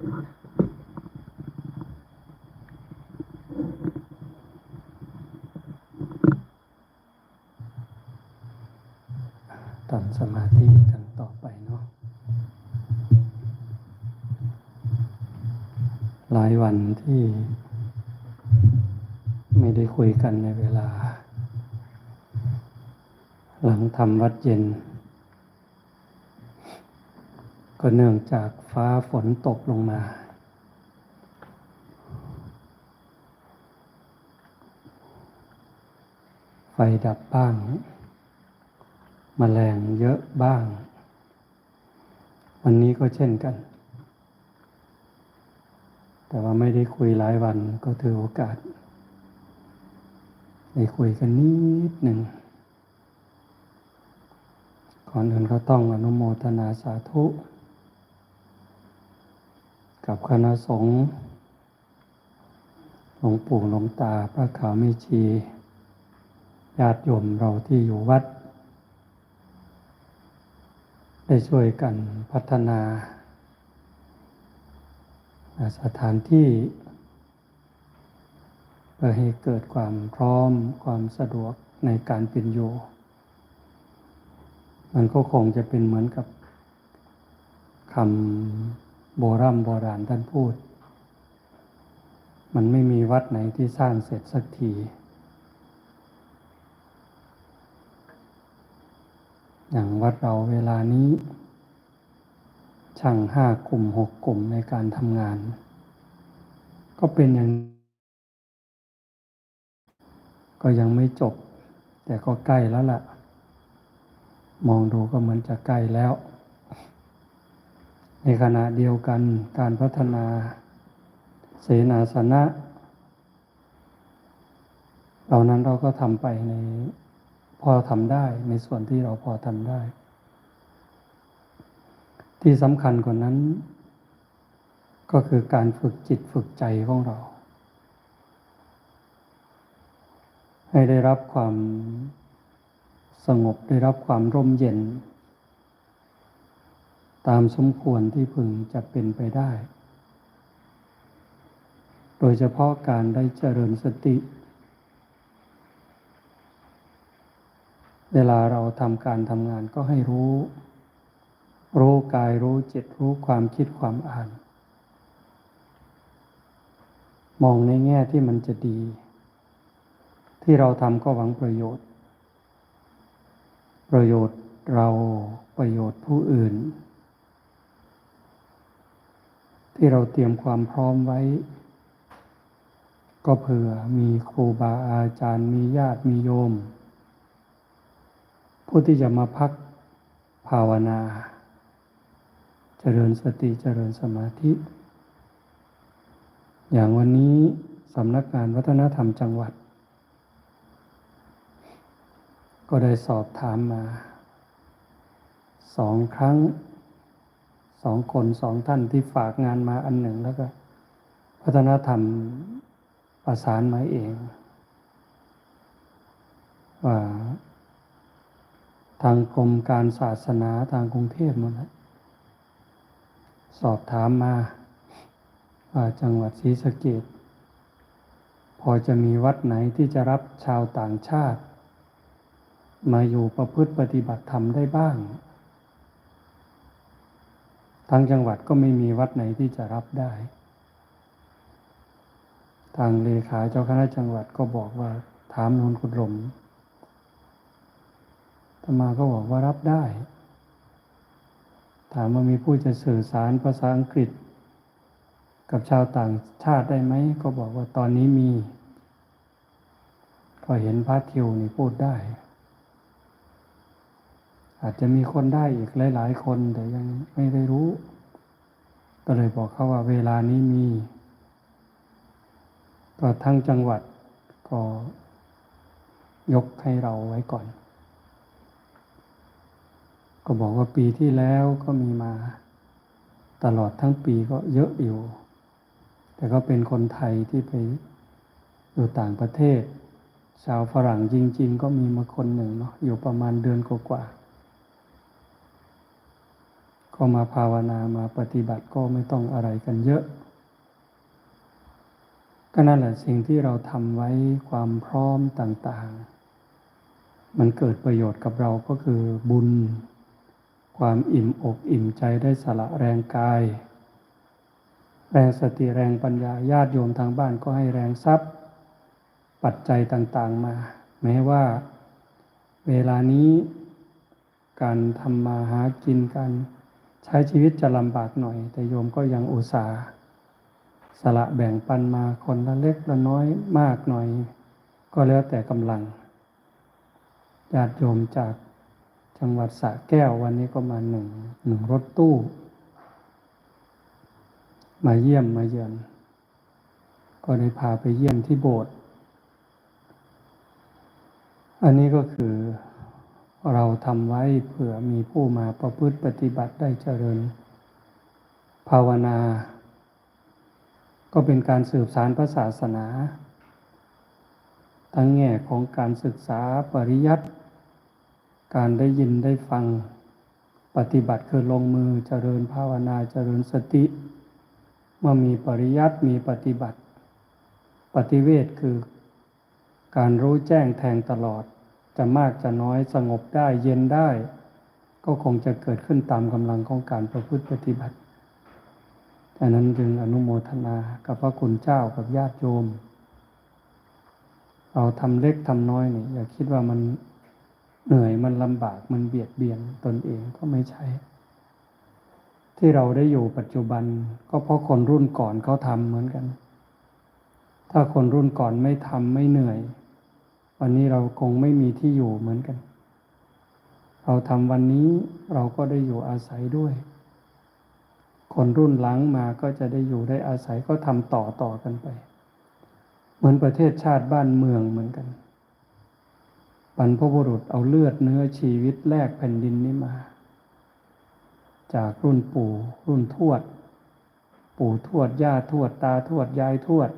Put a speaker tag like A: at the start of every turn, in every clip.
A: ทำสมาธิกันต่อไปเนาะ หลายวันที่ไม่ได้คุยกันในเวลา หลังทำวัดเย็น ก็เนื่องจากฟ้าฝนตกลงมา ไฟดับบ้างมแมลงเยอะบ้าง วันนี้ก็เช่นกัน แต่ว่าไม่ได้คุยหลายวันก็ถือโอกาสได้คุยกันนิดหนึ่งก่อนอื่นก็ต้องอนุโมทนาสาธุ กับคณะสงฆ์หลวงปู่หลวงตาพระขาวเมชีญาติโยมเราที่อยู่วัด ได้ช่วยกันพัฒนา สถานที่เพื่อให้เกิดความพร้อมความสะดวกในการเป็นอยู่มันก็คงจะเป็นเหมือนกับคำ โบรโบราณท่านพูด มันไม่มีวัดไหนที่สร้างเสร็จสักที อย่างวัดเราเวลานี้ ช่างห้ากลุ่มหกกลุ่มในการทำงาน ก็เป็นอย่าง ก็ยังไม่จบ แต่ก็ใกล้แล้วล่ะ มองดูก็เหมือนจะใกล้แล้ว ในขณะเดียวกันการพัฒนาเสนาสนะเหล่านั้นเราก็ทำไปในพอทำได้ในส่วนที่เราพอทำได้ ที่สำคัญกว่านั้น ก็คือการฝึกจิตฝึกใจของเรา ให้ได้รับความสงบได้รับความร่มเย็น ตามสมควรที่พึงจะเป็นไปได้ โดยเฉพาะการได้เจริญสติ เวลาเราทำการทำงานก็ให้รู้ รู้กายรู้จิตรู้ความคิดความอ่าน มองในแง่ที่มันจะดี ที่เราทำก็หวังประโยชน์ ประโยชน์เราประโยชน์ผู้อื่น ที่เราเตรียมความพร้อมไว้ ก็เผื่อมีครูบาอาจารย์มีญาติมีโยม ผู้ที่จะมาพักภาวนา เจริญสติเจริญสมาธิ อย่างวันนี้สำนักงานวัฒนธรรมจังหวัด ก็ได้สอบถามมาสองครั้ง สองคนสองท่านที่ฝากงานมาอันหนึ่งแล้วก็วัฒนธรรมประสานมาเองว่าทางกรมการศาสนาทางกรุงเทพนั่นแหละสอบถามมาว่าจังหวัดศรีสะเกดพอจะมีวัดไหนที่จะรับชาวต่างชาติ มาอยู่ประพฤติปฏิบัติธรรมได้บ้าง ทางจังหวัดก็ไม่มีวัดไหนที่จะรับได้ ทางเลขาเจ้าคณะจังหวัดก็บอกว่าถามนนกุลมธรรมาก็บอกว่ารับได้ ถามว่ามีผู้จะสื่อสารภาษาอังกฤษ กับชาวต่างชาติได้ไหม ก็บอกว่าตอนนี้มี ก็เห็นพระทิวนี่พูดได้ อาจจะมีคนได้อีกหลาย ๆ คนแต่ยังไม่ได้รู้ ก็เลยบอกเขาว่าเวลานี้มี ก็ทั้งจังหวัดก็ยกให้เราไว้ก่อน ก็บอกว่าปีที่แล้วก็มีมา ตลอดทั้งปีก็เยอะอยู่ แต่ก็เป็นคนไทยที่ไปอยู่ต่างประเทศ ชาวฝรั่งจริง ๆ ก็มีมาคนหนึ่งเนาะอยู่ประมาณเดือนกว่าๆ ก็มาภาวนามาปฏิบัติก็ไม่ต้องอะไรกันเยอะ ก็นั่นแหละสิ่งที่เราทำไว้ความพร้อมต่างๆ มันเกิดประโยชน์กับเราก็คือบุญ ความอิ่มอกอิ่มใจได้สละแรงกาย แรงสติแรงปัญญาญาติโยมทางบ้านก็ให้แรงทรัพย์ ปัจจัยต่างๆมา แม้ว่า เวลานี้การทำมาหากินการ ใช้ชีวิตจะลำบากหน่อย แต่โยมก็ยังอุตส่าห์สละแบ่งปันมาคนละเล็กละน้อยมากหน่อย ก็แล้วแต่กำลังญาติโยมจากจังหวัดสระแก้ววันนี้ก็มาหนึ่งหนึ่งรถตู้ มาเยี่ยมมาเยือน ก็ได้พาไปเยี่ยมที่โบสถ์อันนี้ก็คือ เราทำไว้เผื่อมีผู้มาประพฤติปฏิบัติได้เจริญ ภาวนา ก็เป็นการสืบสารพระศาสนา ทั้งแง่ของการศึกษาปริยัติการได้ยินได้ฟังปฏิบัติคือลงมือเจริญภาวนาเจริญสติ เมื่อมีปริยัติมีปฏิบัติ ปฏิเวทคือการรู้แจ้งแทงตลอด จะมากจะน้อยสงบได้เย็นได้ ก็คงจะเกิดขึ้นตามกำลังของการประพฤติปฏิบัติดังนั้นจึงอนุโมทนากับพระคุณเจ้ากับญาติโยม เราทำเล็กทำน้อยนี่อย่าคิดว่ามันเหนื่อยมันลำบากมันเบียดเบียนตนเองก็ไม่ใช่ ที่เราได้อยู่ปัจจุบันก็เพราะคนรุ่นก่อนเขาทำเหมือนกัน ถ้าคนรุ่นก่อนไม่ทำไม่เหนื่อย วันนี้เราคงไม่มีที่อยู่เหมือนกัน เราทำวันนี้เราก็ได้อยู่อาศัยด้วย คนรุ่นหลังมาก็จะได้อยู่ได้อาศัยก็ทำต่อต่อกันไป เหมือนประเทศชาติบ้านเมืองเหมือนกันบรรพบุรุษเอาเลือดเนื้อชีวิตแลกแผ่นดินนี้มา จากรุ่นปู่รุ่นทวด ปู่ทวดย่าทวดตาทวดยายทวด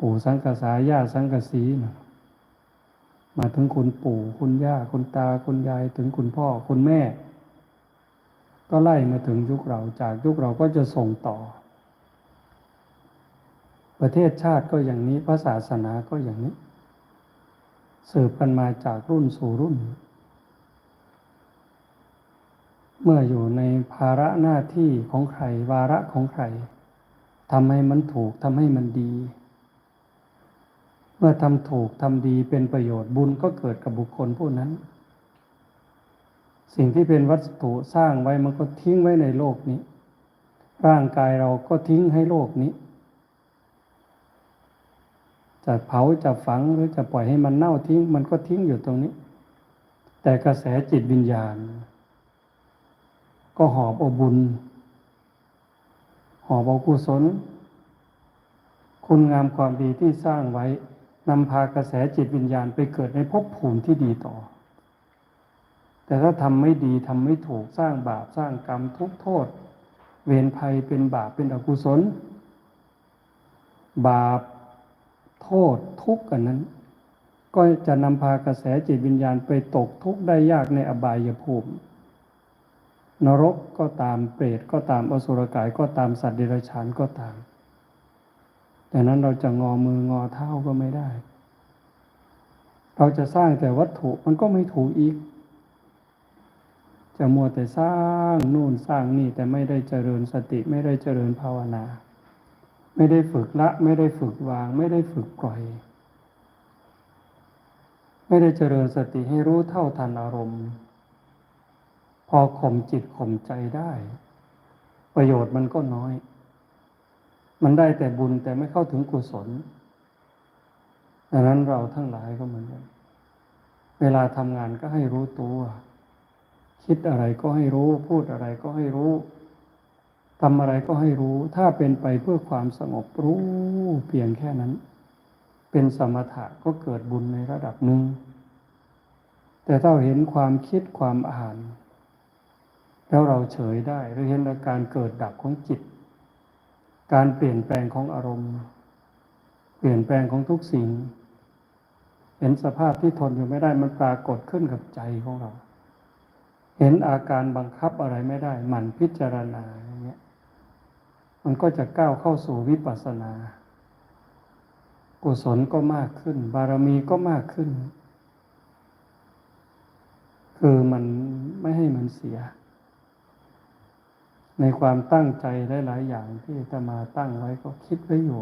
A: ปู่สังกษาย่าสังกสีนะมาถึงคุณปู่คุณย่าคุณตาคุณยายถึงคุณพ่อคุณแม่ ก็ไล่มาถึงยุคเราจากยุคเราก็จะส่งต่อ ประเทศชาติก็อย่างนี้พระศาสนาก็อย่างนี้ สืบกันมาจากรุ่นสู่รุ่น เมื่ออยู่ในภาระหน้าที่ของใครวาระของใครทำให้มันถูกทำให้มันดี เมื่อทำถูกทำดีเป็นประโยชน์บุญก็เกิดกับบุคคลผู้นั้น สิ่งที่เป็นวัตถุสร้างไว้มันก็ทิ้งไว้ในโลกนี้ ร่างกายเราก็ทิ้งให้โลกนี้ จะเผาจะฝังหรือจะปล่อยให้มันเน่าทิ้ง มันก็ทิ้งอยู่ตรงนี้ แต่กระแสจิตวิญญาณ ก็หอบเอาบุญ หอบเอากุศล คุณงามความดีที่สร้างไว้ นำพากระแสจิตวิญญาณไปเกิดในภพภูมิที่ดีต่อ แต่ถ้าทำไม่ดีทำไม่ถูกสร้างบาปสร้างกรรมทุกโทษ เวรภัยเป็นบาปเป็นอกุศล บาปโทษทุกข์กันนั้น ก็จะนำพากระแสจิตวิญญาณไปตกทุกข์ได้ยากในอบายภูมิ นรกก็ตามเปรตก็ตามอสุรกายก็ตามสัตว์เดรัจฉานก็ตาม ดังนั้นเราจะงอมืองอเท้าก็ไม่ได้ เราจะสร้างแต่วัตถุมันก็ไม่ถูกอีก จะมัวแต่สร้างนู่นสร้างนี่แต่ไม่ได้เจริญสติไม่ได้เจริญภาวนา ไม่ได้ฝึกละ ไม่ได้ฝึกวาง ไม่ได้ฝึกปล่อย ไม่ได้เจริญสติให้รู้เท่าทันอารมณ์ พอข่มจิตข่มใจได้ ประโยชน์มันก็น้อย มันได้แต่บุญแต่ไม่เข้าถึงกุศลดังนั้นเราทั้งหลายก็เหมือนกัน เวลาทำงานก็ให้รู้ตัว คิดอะไรก็ให้รู้ พูดอะไรก็ให้รู้ทำอะไรก็ให้รู้ ถ้าเป็นไปเพื่อความสงบรู้เพียงแค่นั้น เป็นสมถะก็เกิดบุญในระดับหนึ่ง แต่ถ้าเห็นความคิดความอ่าน แล้วเราเฉยได้หรือเห็นอาการเกิดดับของจิต การเปลี่ยนแปลงของอารมณ์ เปลี่ยนแปลงของทุกสิ่ง เห็นสภาพที่ทนอยู่ไม่ได้มันปรากฏขึ้นกับใจของเรา เห็นอาการบังคับอะไรไม่ได้ หมั่นพิจารณาอย่างเงี้ยมันก็จะก้าวเข้าสู่วิปัสสนา กุศลก็มากขึ้น บารมีก็มากขึ้น คือมันไม่ให้มันเสีย ในความตั้งใจหลาย ๆ อย่างที่อาตมาตั้งไว้ก็คิดไว้อยู่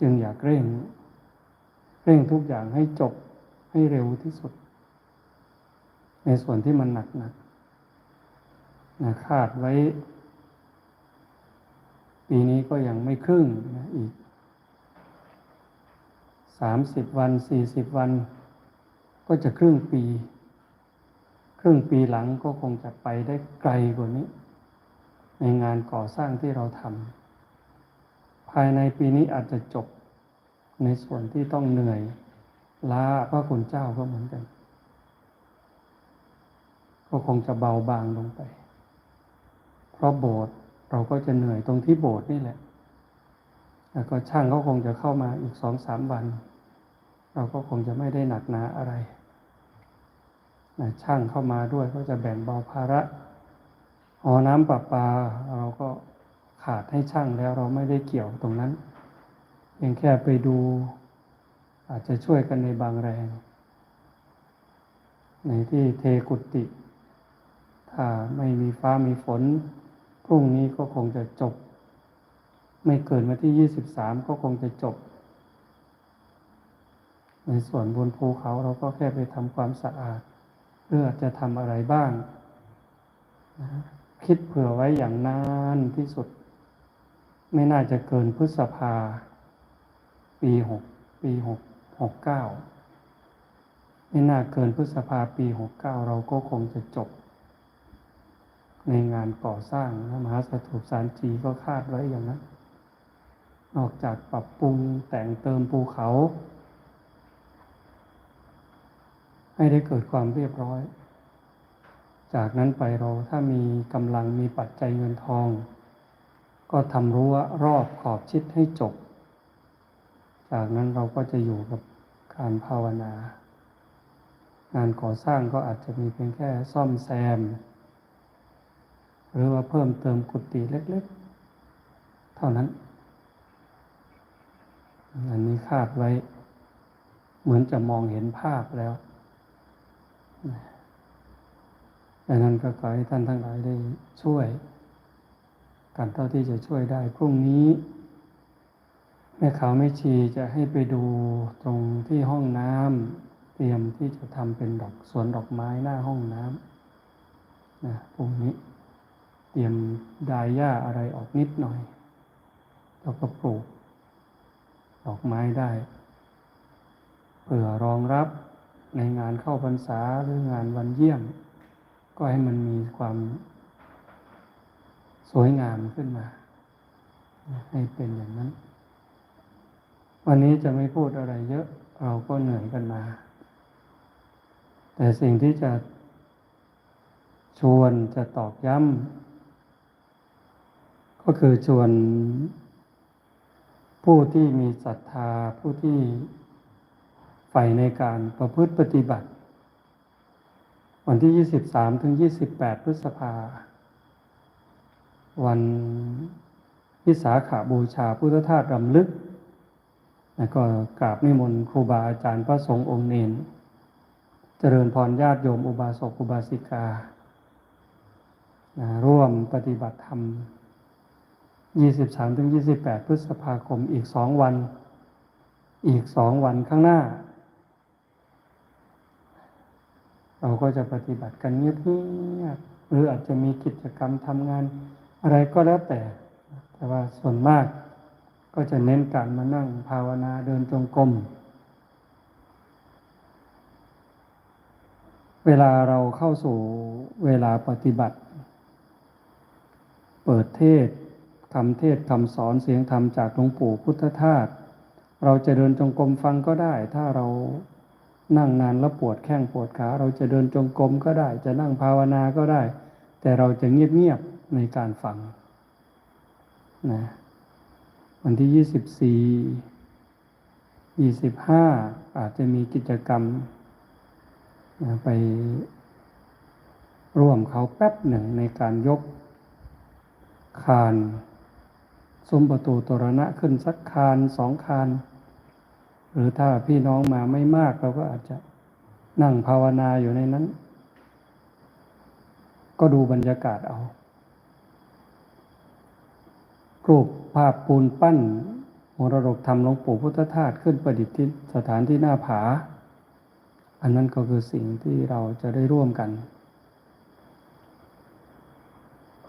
A: จึงอยากเร่ง เร่งทุกอย่างให้จบให้เร็วที่สุด ในส่วนที่มันหนักหนักนะคาดไว้ ปีนี้ก็ยังไม่ครึ่งนะอีกสามสิบวันสี่สิบวัน ก็จะครึ่งปี ครึ่งปีหลังก็คงจะไปได้ไกลกว่านี้ ในงานก่อสร้างที่เราทำภายในปีนี้อาจจะจบในส่วนที่ต้องเหนื่อยล้าพระคุณเจ้าก็เหมือนกัน ก็คงจะเบาบางลงไป เพราะโบสถ์เราก็จะเหนื่อยตรงที่โบสถ์นี่แหละ แล้วก็ช่างเขาคงจะเข้ามาอีกสองสามวัน เราก็คงจะไม่ได้หนักหนาอะไรช่างเข้ามาด้วยก็จะแบ่งเบาภาระ หอน้ำประปา เราก็ขาดให้ช่างแล้วเราไม่ได้เกี่ยวตรงนั้นเพียงแค่ไปดู อาจจะช่วยกันในบางแรง ในที่เทกุติ ถ้าไม่มีฟ้ามีฝน พรุ่งนี้ก็คงจะจบ ไม่เกินวันที่ยี่สิบสามก็คงจะจบ ในส่วนบนภูเขาเราก็แค่ไปทำความสะอาดเพื่อจะทำอะไรบ้าง คิดเผื่อไว้อย่างนานที่สุด ไม่น่าจะเกินพฤษภา ปีหกปีหกหกเก้าไม่น่าเกินพฤษภาปีหกเก้าเราก็คงจะจบ ในงานก่อสร้างนะมหาสถูปสารจีก็คาดไว้อย่างนั้น นอกจากปรับปรุงแต่งเติมภูเขา ให้ได้เกิดความเรียบร้อย จากนั้นไปเราถ้ามีกำลังมีปัจจัยเงินทอง ก็ทำรั้วรอบขอบชิดให้จบ จากนั้นเราก็จะอยู่กับการภาวนา งานก่อสร้างก็อาจจะมีเพียงแค่ซ่อมแซม หรือว่าเพิ่มเติมกุฏิเล็กๆ เท่านั้น อันนี้คาดไว้ เหมือนจะมองเห็นภาพแล้ว ดังนั้นก็ขอให้ท่านทั้งหลายได้ช่วย กันเท่าที่จะช่วยได้พรุ่งนี้แม่ขาวไม่ชีจะให้ไปดูตรงที่ห้องน้ำเตรียมที่จะทำเป็นดอกสวนดอกไม้หน้าห้องน้ำนะพรุ่งนี้ เตรียมดายหญ้าอะไรออกนิดหน่อยแล้วก็ปลูก ดอกไม้ได้เผื่อรองรับในงานเข้าพรรษาหรืองานวันเยี่ยม ก็ให้มันมีความสวยงามขึ้นมา ให้เป็นอย่างนั้น วันนี้จะไม่พูดอะไรเยอะ เราก็เหนื่อยกันมา แต่สิ่งที่จะชวนจะตอกย้ำก็คือชวนผู้ที่มีศรัทธาผู้ที่ใฝ่ในการประพฤติปฏิบัติ วันที่ 23 ถึง 28 พฤษภา วันวิสาขาบูชาพุทธทาสรำลึก แล้วก็กราบนิมนต์ครูบาอาจารย์พระสงฆ์องค์เนน เจริญพรญาติโยมอุบาสกอุบาสิกานะร่วมปฏิบัติธรรม 23 ถึง 28 พฤษภาคมอีกสองวัน อีกสองวันข้างหน้า เราก็จะปฏิบัติกันเงียบๆหรืออาจจะมีกิจกรรมทำงาน อะไรก็แล้วแต่ แต่ว่าส่วนมากก็จะเน้นการมานั่งภาวนาเดินจงกรมเวลาเราเข้าสู่เวลาปฏิบัติ เปิดเทศคำเทศคำสอนเสียงธรรมจากหลวงปู่พุทธทาสเราจะเดินจงกรมฟังก็ได้ ถ้าเรา นั่งนานแล้วปวดแข้งปวดขา เราจะเดินจงกรมก็ได้ จะนั่งภาวนาก็ได้ แต่เราจะเงียบๆในการฟังนะวันที่ยี่สิบสี่ยี่สิบห้าอาจจะมีกิจกรรมนะไปร่วมเขาแป๊บหนึ่งในการยกคานซุ้มประตูตรณะขึ้นสักคานสองคาน หรือถ้าพี่น้องมาไม่มากเราก็อาจจะนั่งภาวนาอยู่ในนั้น ก็ดูบรรยากาศเอารูปภาพปูนปั้นมรดกธรรมหลวงปู่พุทธทาสขึ้นประดิษฐที่สถานที่หน้าผา อันนั้นก็คือสิ่งที่เราจะได้ร่วมกัน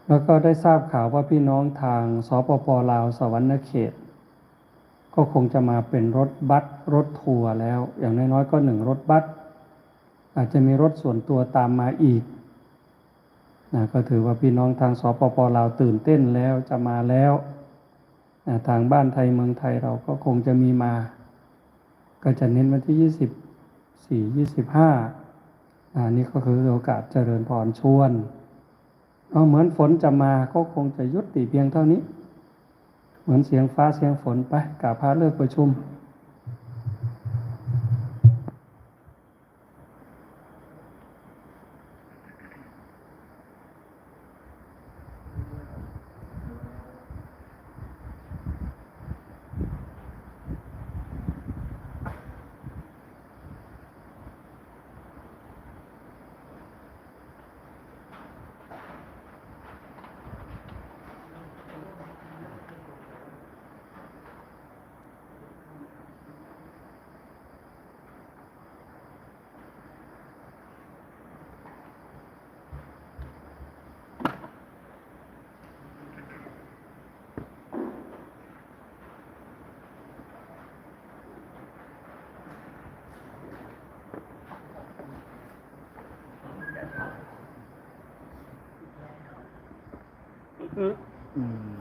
A: แล้วก็ได้ทราบข่าวว่าพี่น้องทางสปปลาวสวรรณเขต ก็คงจะมาเป็นรถบัสรถทัวร์แล้ว อย่างน้อยๆก็หนึ่งรถบัสอาจจะมีรถส่วนตัวตามมาอีกนะก็ถือว่าพี่น้องทางสปปลาวตื่นเต้นแล้วจะมาแล้วนะทางบ้านไทยเมืองไทยเราก็คงจะมีมา ก็จะเน้นวันที่ยี่สิบสี่ยี่สิบห้าอันนี้ก็คือโอกาสเจริญพรชวนเเหมือนฝนจะมาก็คงจะยุติเพียงเท่านี้ เหมือนเสียงฟ้าเสียงฝนไปกาพาเลิกประชุม
B: อืม